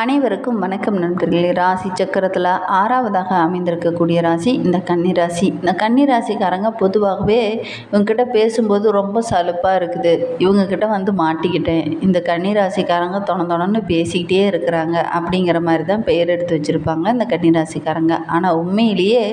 அனைவருக்கும் வணக்கம் நண்பர்களே. ராசி சக்கரத்தில் ஆறாவதாக அமைந்திருக்கக்கூடிய ராசி இந்த கன்னி ராசி. இந்த கன்னி ராசிக்காரங்க பொதுவாகவே இவங்ககிட்ட பேசும்போது ரொம்ப சலுப்பாக இருக்குது. இவங்கக்கிட்ட வந்து மாட்டிக்கிட்டேன். இந்த கன்னி ராசிக்காரங்க தொண பேசிக்கிட்டே இருக்கிறாங்க அப்படிங்கிற மாதிரி தான் பெயர் எடுத்து வச்சுருப்பாங்க இந்த கன்னி ராசிக்காரங்க. ஆனால் உண்மையிலேயே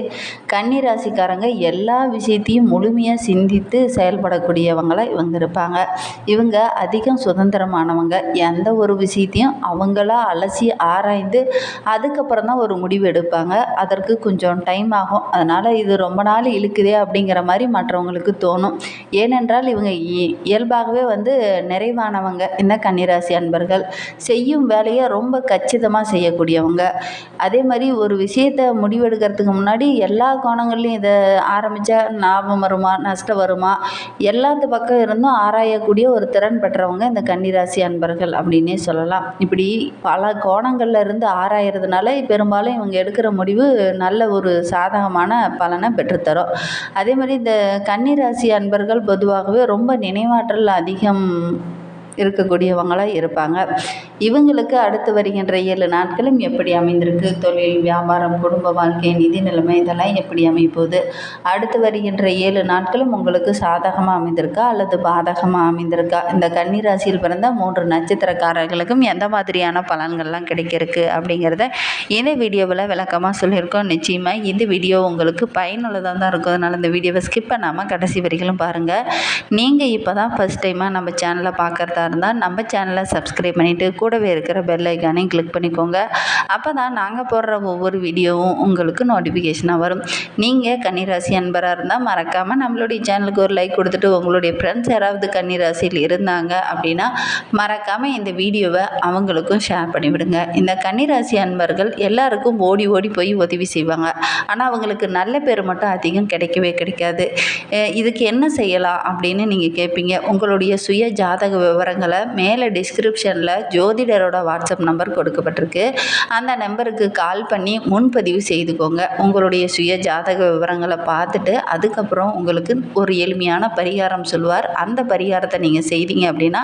கன்னி ராசிக்காரங்க எல்லா விஷயத்தையும் முழுமையாக சிந்தித்து செயல்படக்கூடியவங்களாக இவங்க இருப்பாங்க. இவங்க அதிகம் சுதந்திரமானவங்க. எந்த ஒரு விஷயத்தையும் அவங்களா அலசி ஆராய்ந்து அதுக்கப்புறம் தான் ஒரு முடிவு எடுப்பாங்க. அதற்கு கொஞ்சம் டைம் ஆகும். அதனால் இது ரொம்ப நாள் இழுக்குதே அப்படிங்கிற மாதிரி மற்றவங்களுக்கு தோணும். ஏனென்றால் இவங்க இ- இயல்பாகவே வந்து நிறைவானவங்க. இந்த கன்னிராசி அன்பர்கள்? செய்யும் வேலையை ரொம்ப கச்சிதமாக செய்யக்கூடியவங்க. அதே மாதிரி ஒரு விஷயத்தை முடிவெடுக்கிறதுக்கு முன்னாடி எல்லா கோணங்கள்லையும் இதை ஆரம்பித்தா லாபம் வருமா நஷ்டம் வருமா? எல்லாத்து பக்கம் இருந்தும் ஆராயக்கூடிய ஒரு திறன் பெற்றவங்க இந்த கன்னிராசி அன்பர்கள் அப்படின்னே சொல்லலாம். இப்படி பல கோணங்களில் இருந்து ஆராயறதுனால பெரும்பாலும் இவங்க எடுக்கிற முடிவு நல்ல ஒரு சாதகமான பலனை பெற்றுத்தரும். அதே மாதிரி இந்த கன்னிராசி அன்பர்கள் பொதுவாகவே ரொம்ப நினைவாற்றல் அதிகம் இருக்கக்கூடியவங்களாக இருப்பாங்க. இவங்களுக்கு அடுத்து வருகின்ற ஏழு நாட்களும் எப்படி அமைந்திருக்கு? தொழில் வியாபாரம் குடும்ப வாழ்க்கை நிதி நிலைமை இதெல்லாம் எப்படி அமைப்போகுது? அடுத்து வருகின்ற ஏழு நாட்களும் உங்களுக்கு சாதகமாக அமைந்திருக்கா? அல்லது பாதகமாக அமைந்திருக்கா? இந்த கன்னி ராசியில் பிறந்த மூன்று நட்சத்திரக்காரர்களுக்கும் எந்த மாதிரியான பலன்கள்லாம் கிடைக்கிறதுக்கு அப்படிங்கிறத இந்த வீடியோவில் விளக்கமாக சொல்லியிருக்கோம். நிச்சயமாக இந்த வீடியோ உங்களுக்கு பயனுள்ளதாக தான் இருக்கும். அதனால் இந்த வீடியோவை ஸ்கிப் பண்ணாமல் கடைசி வரைகளும் பாருங்கள் நீங்கள் இப்போ தான் ஃபஸ்ட் டைமாக நம்ம சேனலை பார்க்குறதா இருந்தால் நம்ம சேனலை சப்ஸ்கிரைப் பண்ணிவிட்டு கூடவே இருக்கிற பெல் ஐக்கானையும் கிளிக் பண்ணிக்கோங்க. அப்போ தான் நாங்கள் போடுற ஒவ்வொரு வீடியோவும் உங்களுக்கு நோட்டிஃபிகேஷனாக வரும். நீங்கள் கன்னிராசி அன்பராக இருந்தால் மறக்காமல் நம்மளுடைய சேனலுக்கு ஒரு லைக் கொடுத்துட்டு உங்களுடைய ஃப்ரெண்ட்ஸ் யாராவது கன்னிராசியில் இருந்தாங்க அப்படின்னா மறக்காமல் இந்த வீடியோவை அவங்களுக்கும் ஷேர் பண்ணிவிடுங்க. இந்த கன்னிராசி அன்பர்கள் எல்லாருக்கும் ஓடி ஓடி போய் உதவி செய்வாங்க. ஆனால் அவங்களுக்கு நல்ல பேர் மட்டும் அதிகம் கிடைக்கவே கிடைக்காது. இதுக்கு என்ன செய்யலாம் அப்படின்னு நீங்கள் கேட்பீங்க. உங்களுடைய சுய ஜாதக விவரங்கள் மேலே டிஸ்கிரிப்ஷனில் ஜோதிடரோட வாட்ஸ்அப் நம்பர் கொடுக்கப்பட்டிருக்கு. அந்த நம்பருக்கு கால் பண்ணி முன்பதிவு செய்துக்கோங்க. உங்களுடைய சுய ஜாதக விவரங்களை பார்த்துட்டு அதுக்கப்புறம் உங்களுக்கு ஒரு எளிமையான பரிகாரம் சொல்லுவார். அந்த பரிகாரத்தை நீங்கள் செய்தீங்க அப்படின்னா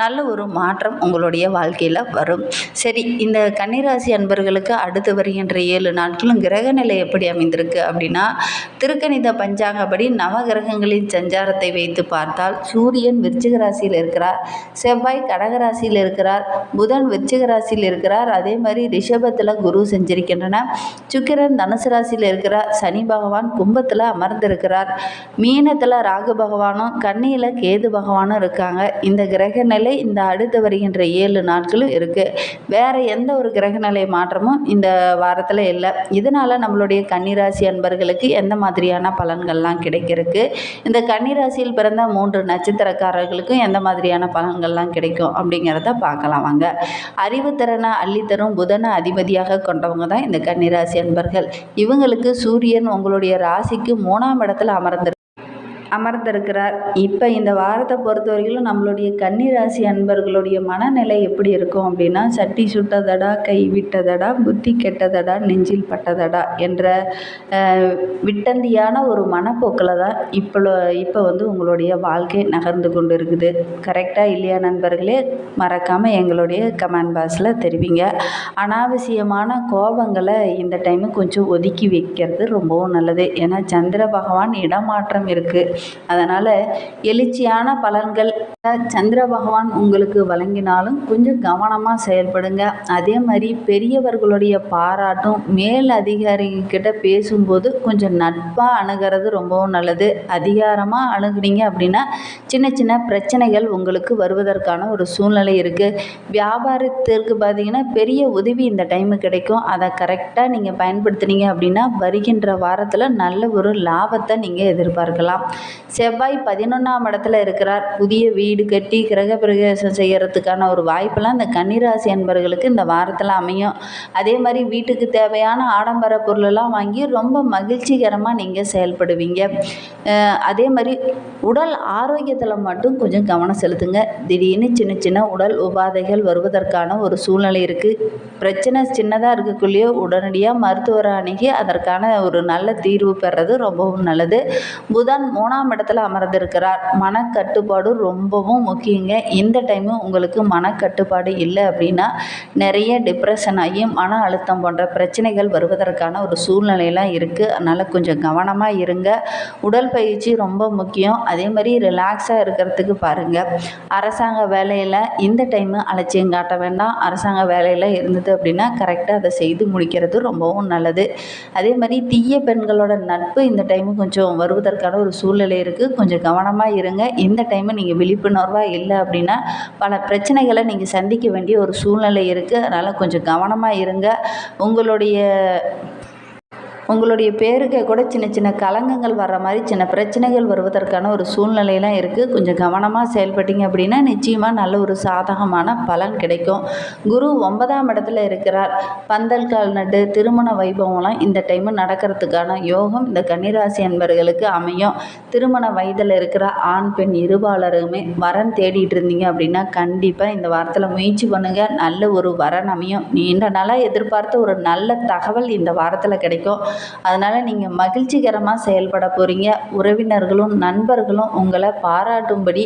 நல்ல ஒரு மாற்றம் உங்களுடைய வாழ்க்கையில் வரும். சரி இந்த கன்னிராசி அன்பர்களுக்கு அடுத்து வருகின்ற ஏழு நாட்களும் கிரக நிலை எப்படி அமைந்திருக்கு அப்படின்னா திருக்கணித பஞ்சாங்கப்படி நவகிரகங்களின் சஞ்சாரத்தை வைத்து பார்த்தால் சூரியன் விருச்சிக ராசியில் இருக்கிறார். செவ்வாய் கடகராசியில் இருக்கிறார் புதன் விருச்சிக ராசியில் இருக்கிறார் அதே மாதிரி ரிஷபத்தில் குரு செஞ்சிருக்கின்றன. சுக்கிரன் தனுசு ராசியில் இருக்கிறார் சனி பகவான் கும்பத்தில் அமர்ந்திருக்கிறார். மீனத்தில் ராகு பகவானும் கண்ணியில் கேது பகவானும் இருக்காங்க. இந்த கிரக நிலை இந்த அடுத்து வருகின்ற ஏழு நாட்களும் இருக்குது வேறு எந்த ஒரு கிரக நிலை மாற்றமும் இந்த வாரத்தில் இல்லை. இதனால் நம்மளுடைய கன்னிராசி அன்பர்களுக்கு எந்த மாதிரியான பலன்கள்லாம் கிடைக்கிறதுக்கு இந்த கன்னிராசியில் பிறந்த மூன்று நட்சத்திரக்காரர்களுக்கும் எந்த மாதிரியான பலன் பலன்கள்லாம் கிடைக்கும் அப்படிங்கிறத பார்க்கலாம் வாங்க. அறிவுத்திறனை அள்ளித்தரும் புதனை அதிபதியாக கொண்டவங்க தான் இந்த கன்னிராசி அன்பர்கள். இவங்களுக்கு சூரியன் உங்களுடைய ராசிக்கு மூணாம் இடத்துல அமர்ந்து அமர்ந்திருக்கிறார். இப்போ இந்த வாரத்தை பொறுத்த வரைக்கும் நம்மளுடைய கன்னிராசி அன்பர்களுடைய மனநிலை எப்படி இருக்கும் அப்படின்னா சட்டி சுட்டதடா கை விட்டதடா புத்தி கெட்டதடா நெஞ்சில் பட்டதடா என்ற விட்டந்தியான ஒரு மனப்போக்கில் தான் இப்போ இப்போ வந்து உங்களுடைய வாழ்க்கை நகர்ந்து கொண்டு இருக்குது கரெக்டாக இல்லையா நண்பர்களே? மறக்காமல் எங்களுடைய கமெண்ட் பாக்ஸில் தெரிவிங்க. அனாவசியமான கோபங்களை இந்த டைமு கொஞ்சம் ஒதுக்கி வைக்கிறது ரொம்பவும் நல்லது. ஏன்னா சந்திர பகவான் இடமாற்றம் இருக்குது அதனால் எழுச்சியான பலன்கள் சந்திர பகவான் உங்களுக்கு வழங்கினாலும் கொஞ்சம் கவனமாக செயல்படுங்க. அதே மாதிரி பெரியவர்களுடைய பாராட்டும் மேல் அதிகாரிகிட்ட பேசும்போது கொஞ்சம் நட்பாக அணுகிறது ரொம்பவும் நல்லது. அதிகாரமாக அணுகுனீங்க அப்படின்னா சின்ன சின்ன பிரச்சனைகள் உங்களுக்கு வருவதற்கான ஒரு சூழ்நிலை இருக்குது வியாபாரத்திற்கு பார்த்தீங்கன்னா பெரிய உதவி இந்த டைமு கிடைக்கும். அதை கரெக்டாக நீங்கள் பயன்படுத்துனீங்க அப்படின்னா வருகின்ற வாரத்தில் நல்ல ஒரு லாபத்தை நீங்கள் எதிர்பார்க்கலாம். செவ்வாய் பதினொன்றாம் இடத்துல இருக்கிறார். புதிய வீடு கட்டி கிரக பிரவேசம் ஒரு வாய்ப்பெல்லாம் இந்த கன்னிராசி அன்பர்களுக்கு இந்த வாரத்தில் அமையும். அதே மாதிரி வீட்டுக்கு தேவையான ஆடம்பர பொருளெல்லாம் வாங்கி ரொம்ப மகிழ்ச்சிகரமாக நீங்கள் செயல்படுவீங்க. அதே மாதிரி உடல் ஆரோக்கியத்தில் மட்டும் கொஞ்சம் கவனம் செலுத்துங்க. திடீர்னு சின்ன சின்ன உடல் உபாதைகள் வருவதற்கான ஒரு சூழ்நிலை இருக்குது பிரச்சனை சின்னதாக இருக்கக்குள்ளேயே உடனடியாக மருத்துவரை அணுகி அதற்கான ஒரு நல்ல தீர்வு பெறது ரொம்பவும் நல்லது. புதன் மூணாம் ஒன்றாம் இடத்துல அமர்ந்திருக்கிறார். மனக்கட்டுப்பாடு ரொம்பவும் முக்கியங்க. இந்த டைமும் உங்களுக்கு மனக்கட்டுப்பாடு இல்லை அப்படின்னா நிறைய டிப்ரெஷன் ஆகி மன அழுத்தம் போன்ற பிரச்சனைகள் வருவதற்கான ஒரு சூழ்நிலையெல்லாம் இருக்குது அதனால் கொஞ்சம் கவனமாக இருங்க. உடல் பயிற்சி ரொம்ப முக்கியம். அதே மாதிரி ரிலாக்ஸாக இருக்கிறதுக்கு பாருங்கள் அரசாங்க வேலையில் இந்த டைமு அலட்சியம் காட்ட வேண்டாம். அரசாங்க வேலையில் இருந்தது அப்படின்னா கரெக்டாக அதை செய்து முடிக்கிறது ரொம்பவும் நல்லது. அதே மாதிரி தீய பெண்களோட நட்பு இந்த டைமு கொஞ்சம் வருவதற்கான ஒரு சூழ்நிலை இருக்குது கொஞ்சம் கவனமாக இருங்க. இந்த டைமு நீங்கள் விழிப்புணர்வாக இல்லை அப்படின்னா பல பிரச்சனைகளை நீங்கள் சந்திக்க வேண்டிய ஒரு சூழ்நிலை இருக்குது அதனால் கொஞ்சம் கவனமாக இருங்க. உங்களுடைய உங்களுடைய பேருக்கு கூட சின்ன சின்ன கலங்கங்கள் வர்ற மாதிரி சின்ன பிரச்சனைகள் வருவதற்கான ஒரு சூழ்நிலையெல்லாம் இருக்குது கொஞ்சம் கவனமாக செயல்பட்டீங்க அப்படின்னா நிச்சயமாக நல்ல ஒரு சாதகமான பலன் கிடைக்கும். குரு ஒன்பதாம் இடத்துல இருக்கிறார். பந்தல் கால் நட்டு திருமண வைபவம்லாம் இந்த டைமு நடக்கிறதுக்கான யோகம் இந்த கன்னிராசி அன்பர்களுக்கு அமையும். திருமண வயதில் இருக்கிற ஆண் பெண் இருபாலருமே வரன் தேடிட்டு இருந்தீங்க அப்படின்னா கண்டிப்பாக இந்த வாரத்தில் முயற்சி பண்ணுங்கள் நல்ல ஒரு வரன் அமையும். நீண்ட நாளாக எதிர்பார்த்த ஒரு நல்ல தகவல் இந்த வாரத்தில் கிடைக்கும். அதனால் நீங்கள் மகிழ்ச்சிகரமாக செயல்பட போகிறீங்க உறவினர்களும் நண்பர்களும் உங்களை பாராட்டும்படி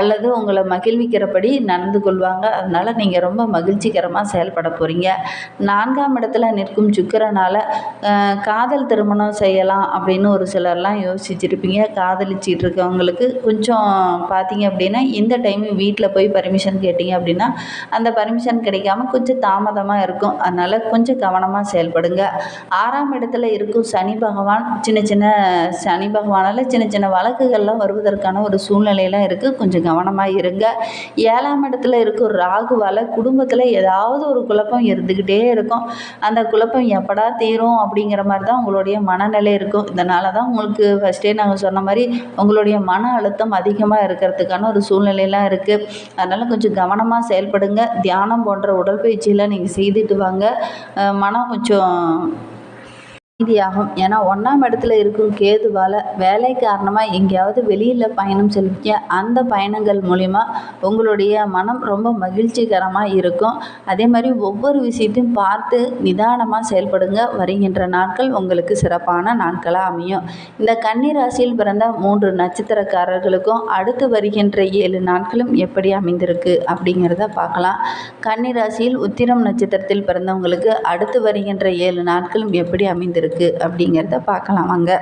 அல்லது உங்களை மகிழ்விக்கிறபடி நடந்து கொள்வாங்க. அதனால் நீங்கள் ரொம்ப மகிழ்ச்சிகரமாக செயல்பட போகிறீங்க நான்காம் இடத்துல நிற்கும் சுக்கிரனால் காதல் திருமணம் செய்யலாம் அப்படின்னு ஒரு சிலர்லாம் யோசிச்சிருப்பீங்க. காதலிச்சிட்டு இருக்கவங்களுக்கு கொஞ்சம் பார்த்தீங்க அப்படின்னா இந்த டைம் வீட்டில் போய் பர்மிஷன் கேட்டிங்க அப்படின்னா அந்த பர்மிஷன் கிடைக்காம கொஞ்சம் தாமதமாக இருக்கும். அதனால் கொஞ்சம் கவனமாக செயல்படுங்க. ஆறாம் இடத்துல இருக்கும். சனி பகவான் சின்ன சின்ன சனி பகவானால் சின்ன சின்ன வழக்குகள்லாம் வருவதற்கான ஒரு சூழ்நிலையெல்லாம் இருக்குது கொஞ்சம் கவனமாக இருங்க. ஏழாம் இடத்துல இருக்கும் ராகுவால் குடும்பத்தில் ஏதாவது ஒரு குழப்பம் இருந்துக்கிட்டே இருக்கும். அந்த குழப்பம் எப்படா தீரும் அப்படிங்கிற மாதிரி தான் உங்களுடைய மனநிலை இருக்கும். இதனால தான் உங்களுக்கு ஃபஸ்ட்டே நாங்கள் சொன்ன மாதிரி உங்களுடைய மன அழுத்தம் அதிகமாக இருக்கிறதுக்கான ஒரு சூழ்நிலையெல்லாம் இருக்குது அதனால் கொஞ்சம் கவனமாக செயல்படுங்க. தியானம் போன்ற உடற்பயிற்சியெல்லாம் நீங்கள் செய்துட்டு வாங்க. மனம் கொஞ்சம் அமைதியாகும். ஏன்னா ஒன்றாம் இடத்துல இருக்கும் கேதுவால் வேலை காரணமாக எங்கேயாவது வெளியில் பயணம் செல்வீங்க அந்த பயணங்கள் மூலிமா உங்களுடைய மனம் ரொம்ப மகிழ்ச்சிகரமாக இருக்கும். அதே மாதிரி ஒவ்வொரு விஷயத்தையும் பார்த்து நிதானமாக செயல்படுங்க. வருகின்ற நாட்கள் உங்களுக்கு சிறப்பான நாட்களாக அமையும். இந்த கன்னி ராசியில் பிறந்த மூன்று நட்சத்திரக்காரர்களுக்கும் அடுத்து வருகின்ற ஏழு நாட்களும் எப்படி அமைந்திருக்கு அப்படிங்கிறத பார்க்கலாம். கன்னி ராசியில் உத்திரம் நட்சத்திரத்தில் பிறந்தவங்களுக்கு அடுத்து வருகின்ற ஏழு நாட்களும் எப்படி அமைந்திருக்கு? இருக்குது அப்படிங்கிறத பார்க்கலாம் வாங்க.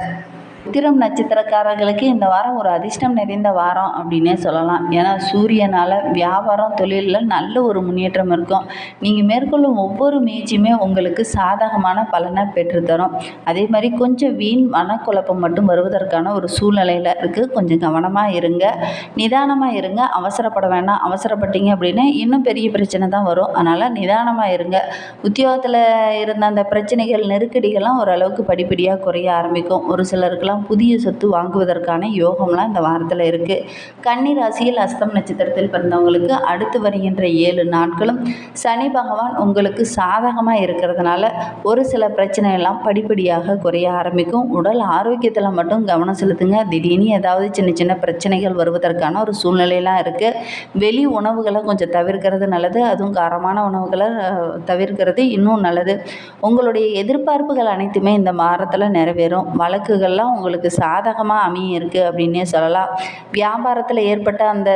உத்திரம் நட்சத்திரக்காரர்களுக்கு இந்த வாரம் ஒரு அதிர்ஷ்டம் நிறைந்த வாரம் அப்படின்னே சொல்லலாம். ஏன்னா சூரியனால் வியாபாரம் தொழிலில் நல்ல ஒரு முன்னேற்றம் இருக்கும். நீங்கள் மேற்கொள்ளும் ஒவ்வொரு முயற்சியுமே உங்களுக்கு சாதகமான பலனை பெற்றுத்தரும் அதே மாதிரி கொஞ்சம் வீண் மனக்குழப்பம் மட்டும் வருவதற்கான ஒரு சூழ்நிலையில் இருக்குது கொஞ்சம் கவனமாக இருங்க. நிதானமாக இருங்க. அவசரப்பட வேண்டாம் அவசரப்பட்டீங்க அப்படின்னா இன்னும் பெரிய பிரச்சனை தான் வரும். அதனால் நிதானமாக இருங்க. உத்தியோகத்தில் இருந்த அந்த பிரச்சனைகள் நெருக்கடிகள்லாம் ஓரளவுக்கு படிப்படியாக குறைய ஆரம்பிக்கும். ஒரு சிலருக்குலாம் எல்லாம் புதிய சொத்து வாங்குவதற்கான யோகம்லாம் இந்த வாரத்தில் இருக்குது கன்னி ராசியில் அஸ்தம் நட்சத்திரத்தில் பிறந்தவங்களுக்கு அடுத்து வருகின்ற ஏழு நாட்களும் சனி பகவான் உங்களுக்கு சாதகமாக இருக்கிறதுனால ஒரு சில பிரச்சனையெல்லாம் படிப்படியாக குறைய ஆரம்பிக்கும். உடல் ஆரோக்கியத்தில் மட்டும் கவனம் செலுத்துங்க. திடீர்னு ஏதாவது சின்ன சின்ன பிரச்சனைகள் வருவதற்கான ஒரு சூழ்நிலையெல்லாம் இருக்குது வெளி உணவுகளை கொஞ்சம் தவிர்க்கிறது நல்லது. அதுவும் காரமான உணவுகளை தவிர்க்கிறது இன்னும் நல்லது. உங்களுடைய எதிர்பார்ப்புகள் அனைத்துமே இந்த வாரத்தில் நிறைவேறும். வழக்குகள்லாம் உங்களுக்கு சாதகமாக அமையும் இருக்குது அப்படின்னே சொல்லலாம். வியாபாரத்தில் ஏற்பட்ட அந்த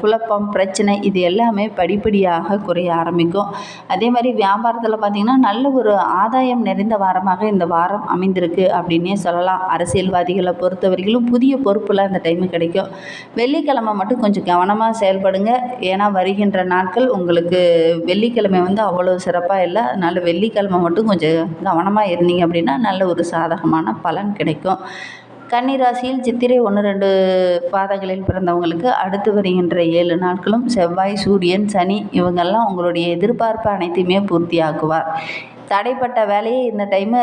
குழப்பம் பிரச்சனை இது எல்லாமே படிப்படியாக குறைய ஆரம்பிக்கும். அதே மாதிரி வியாபாரத்தில் பார்த்திங்கன்னா நல்ல ஒரு ஆதாயம் நிறைந்த வாரமாக இந்த வாரம் அமைந்திருக்கு அப்படின்னே சொல்லலாம். அரசியல்வாதிகளை பொறுத்தவரையிலும் புதிய பொறுப்பில் அந்த டைமு கிடைக்கும். வெள்ளிக்கிழமை மட்டும் கொஞ்சம் கவனமாக செயல்படுங்க. ஏன்னா வருகின்ற நாட்கள் உங்களுக்கு வெள்ளிக்கிழமை வந்து அவ்வளோ சிறப்பாக இல்லை. அதனால் வெள்ளிக்கிழமை மட்டும் கொஞ்சம் கவனமாக இருந்தீங்க அப்படின்னா நல்ல ஒரு சாதகமான பலன் கிடைக்கும். கன்னிராசியில் சித்திரை ஒன்று ரெண்டு பாதங்களில் பிறந்தவங்களுக்கு அடுத்து வருகின்ற ஏழு நாட்களும் செவ்வாய் சூரியன் சனி இவங்கெல்லாம் உங்களுடைய எதிர்பார்ப்பு அனைத்தையுமே பூர்த்தியாக்குவார். தடைப்பட்ட வேலையை இந்த டைமு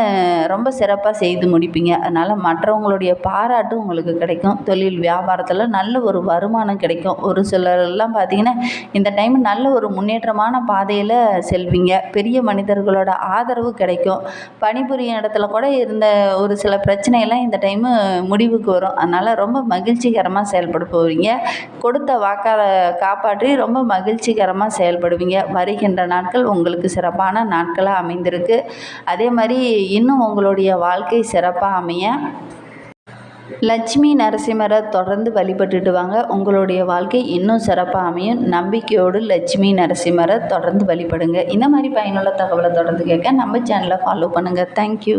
ரொம்ப சிறப்பாக செய்து முடிப்பீங்க. அதனால் மற்றவங்களுடைய பாராட்டு உங்களுக்கு கிடைக்கும். தொழில் வியாபாரத்தில் நல்ல ஒரு வருமானம் கிடைக்கும். ஒரு சிலர்லாம் பார்த்தீங்கன்னா இந்த டைம் நல்ல ஒரு முன்னேற்றமான பாதையில் செல்வீங்க. பெரிய மனிதர்களோட ஆதரவு கிடைக்கும். பணிபுரியும் இடத்துல கூட இருந்த ஒரு சில பிரச்சனையெல்லாம் இந்த டைமு முடிவுக்கு வரும். அதனால் ரொம்ப மகிழ்ச்சிகரமாக செயல்பட போவீங்க. கொடுத்த வாக்காக காப்பாற்றி ரொம்ப மகிழ்ச்சிகரமாக செயல்படுவீங்க. வருகின்ற நாட்கள் உங்களுக்கு சிறப்பான நாட்களாக அமைந்திருக்கு இருக்குது அதே மாதிரி இன்னும் உங்களுடைய வாழ்க்கை சிறப்பாக அமைய லட்சுமி நரசிம்மரை தொடர்ந்து வழிபட்டுட்டு வாங்க. உங்களுடைய வாழ்க்கை இன்னும் சிறப்பாக அமையும். நம்பிக்கையோடு லட்சுமி நரசிம்மரை தொடர்ந்து வழிபடுங்க. இந்த மாதிரி பயனுள்ள தகவலை தொடர்ந்து கேட்க நம்ம சேனலை ஃபாலோ பண்ணுங்கள் தேங்க்யூ